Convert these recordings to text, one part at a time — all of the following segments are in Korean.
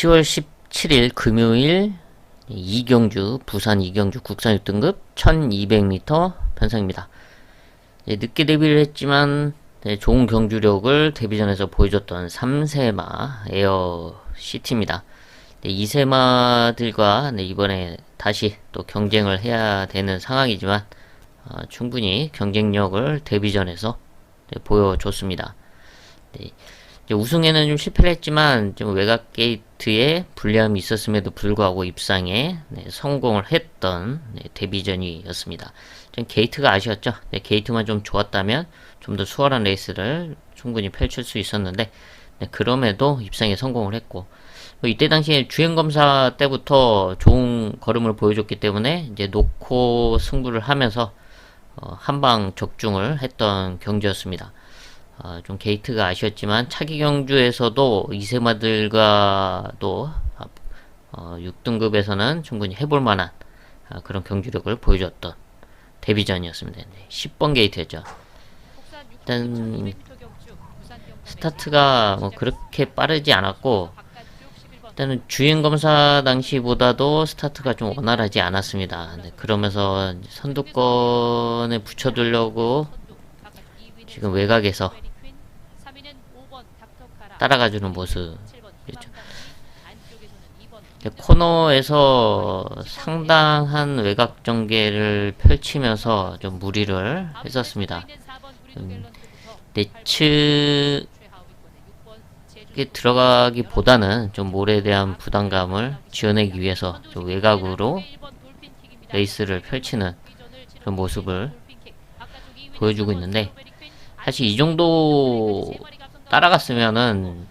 10월 17일 금요일 이경주 부산 이경주 국산 6등급 1200m 편성입니다. 네, 늦게 데뷔를 했지만 네, 좋은 경주력을 데뷔전에서 보여줬던 3세마 에어 시티입니다. 네, 2세마들과 네, 이번에 다시 또 경쟁을 해야 되는 상황이지만 어, 충분히 경쟁력을 데뷔전에서 네, 보여줬습니다. 네, 우승에는 좀 실패를 했지만 좀 외곽 게이트 에 불리함이 있었음에도 불구하고 입상에 네, 성공을 했던 네, 데뷔전이었습니다. 좀 게이트가 아쉬웠죠. 네, 게이트만 좀 좋았다면 좀 더 수월한 레이스를 충분히 펼칠 수 있었는데 네, 그럼에도 입상에 성공을 했고 뭐 이때 당시에 주행 검사 때부터 좋은 걸음을 보여줬기 때문에 이제 놓고 승부를 하면서 어, 한방 적중을 했던 경기였습니다. 어, 좀 게이트가 아쉬웠지만 차기 경주에서도 이세마들과도 어, 6등급에서는 충분히 해볼 만한 아, 그런 경주력을 보여줬던 데뷔전이었습니다. 네, 10번 게이트였죠. 일단 스타트가 뭐 그렇게 빠르지 않았고 일단은 주행 검사 당시보다도 스타트가 좀 원활하지 않았습니다. 네, 그러면서 선두권에 붙여두려고 지금 외곽에서 따라가주는 모습이죠. 이제 코너에서 상당한 외곽 전개를 펼치면서 좀 무리를 했었습니다. 음, 네츠에 들어가기보다는 좀 몰에 대한 부담감을 지어내기 위해서 좀 외곽으로 레이스를 펼치는 그런 모습을 보여주고 있는데 사실 이 정도 따라갔으면은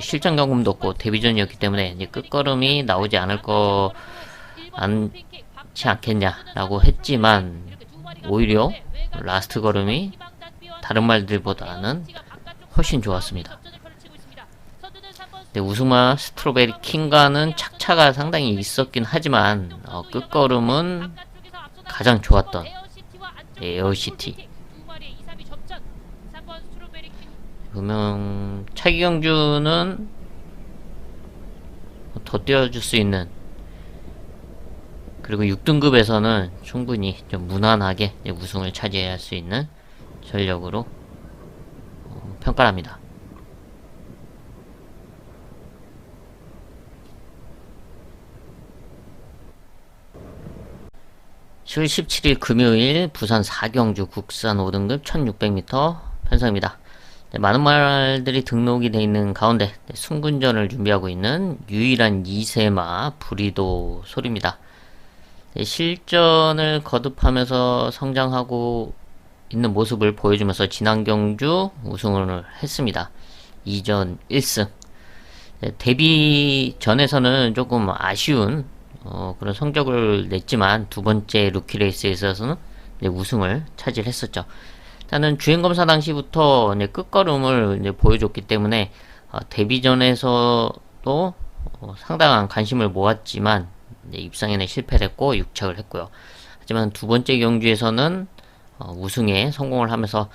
실전 경험도 없고 데뷔전이었기 때문에 이제 끝걸음이 나오지 않을 거 않지 않겠냐라고 했지만 오히려 라스트 걸음이 다른 말들보다는 훨씬 좋았습니다. 네, 우승마 스트로베리 킹과는 착차가 상당히 있었긴 하지만 어, 끝걸음은 가장 좋았던 네, 에어시티 그러면 차기경주는 더 뛰어줄 수 있는 그리고 6등급에서는 충분히 좀 무난하게 우승을 차지할 수 있는 전력으로 어, 평가를 합니다. (10월 17일) 금요일 부산 4경주 국산 5등급 1600m 편성입니다. 네, 많은 말들이 등록이 되어 있는 가운데 네, 승군전을 준비하고 있는 유일한 2세마 브리도 소리입니다. 네, 실전을 거듭하면서 성장하고 있는 모습을 보여주면서 지난 경주 우승을 했습니다. 2전 1승. 네, 데뷔 전에서는 조금 아쉬운 어, 그런 성적을 냈지만 두 번째 루키 레이스에 있어서는 네, 우승을 차지했었죠. 일단은 주행검사 당시부터 이제 끝걸음을 이제 보여줬기 때문에 어, 데뷔전에서도 어, 상당한 관심을 모았지만 입상에는 실패를 했고 6착을 했고요. 하지만 두 번째 경주에서는 어, 우승에 성공을 하면서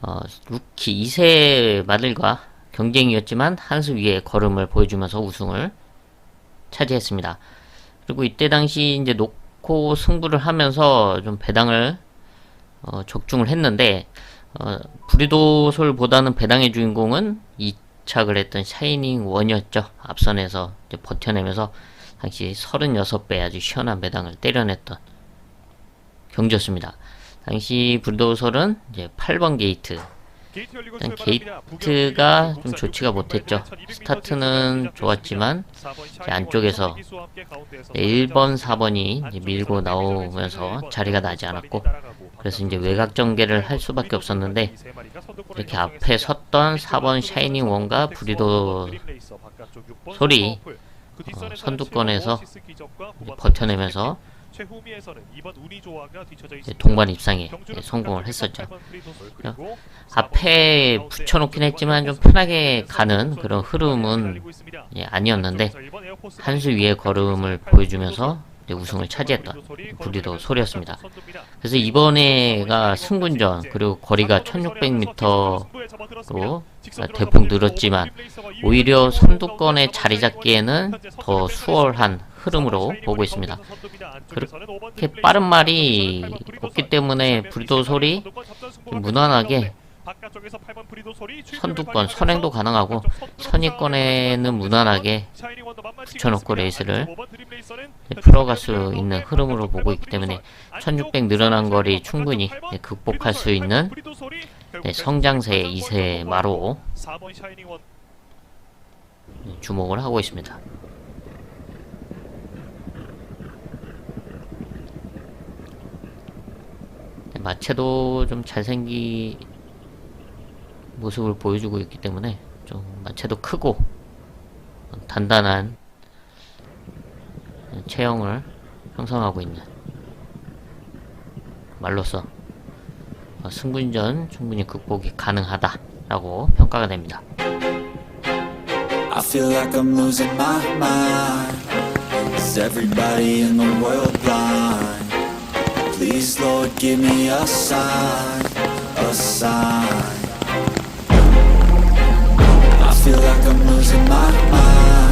어, 루키 2세 마들과 경쟁이었지만 한 수 위에 걸음을 보여주면서 우승을 차지했습니다. 그리고 이때 당시 이제 놓고 승부를 하면서 좀 배당을 어, 적중을 했는데 어, 브리도솔보다는 배당의 주인공은 2착을 했던 샤이닝 원이었죠. 앞선에서 버텨내면서 당시 36배 아주 시원한 배당을 때려냈던 경기였습니다. 당시 브리도솔은 이제 8번 게이트 일단 게이트가 좀 좋지가 못했죠. 스타트는 좋았지만 안쪽에서 1번, 4번이 밀고 나오면서 자리가 나지 않았고 그래서 이제 외곽 전개를 할 수밖에 없었는데 이렇게 앞에 섰던 4번 샤이닝 원과 브리도 소리 어, 선두권에서 버텨내면서 동반 입상에 성공을 했었죠. 앞에 붙여놓긴 했지만 좀 편하게 가는 그런 흐름은 예, 아니었는데 한 수 위의 걸음을 보여주면서 우승을 차지했던 브리더 소리였습니다. 그래서 이번에가 승군전 그리고 거리가 1600m로 대폭 늘었지만 오히려 선두권에 자리 잡기에는 더 수월한 흐름으로 보고 있습니다. 그렇게 빠른 말이 없기 때문에 브리도 소리 무난하게 선두권 선행도 가능하고 선위권에는 무난하게 붙여놓고 레이스를 풀어갈 수 있는 흐름으로 보고 있기 때문에 1600 늘어난 거리 충분히 네, 극복할 수 있는 네, 성장세 2세 마로 주목을 하고 있습니다. 네, 마체도 좀 잘생기 모습을 보여주고 있기 때문에 좀 마체도 크고 단단한 체형을 형성하고 있는 말로써 어, 승분전 충분히 극복이 가능하다 라고 평가가 됩니다. Feel like I'm losing my mind.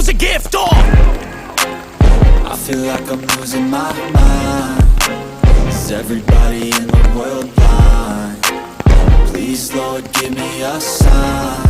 Lose a gift. Oh. I feel like I'm losing my mind. Is everybody in the world blind? Please, Lord, give me a sign,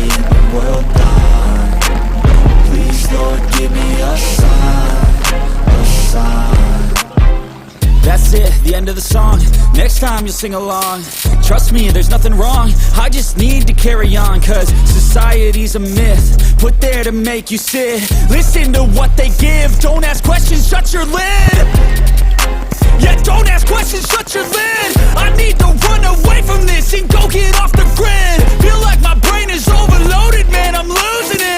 Next time you'll sing along. Trust me, there's nothing wrong. I just need to carry on, cause society's a myth. Put there to make you sit. Listen to what they give. Don't ask questions, shut your lid. Yeah, don't ask questions, shut your lid. I need to run away from this and go get off the grid. Feel like my brain is overloaded, man, I'm losing it.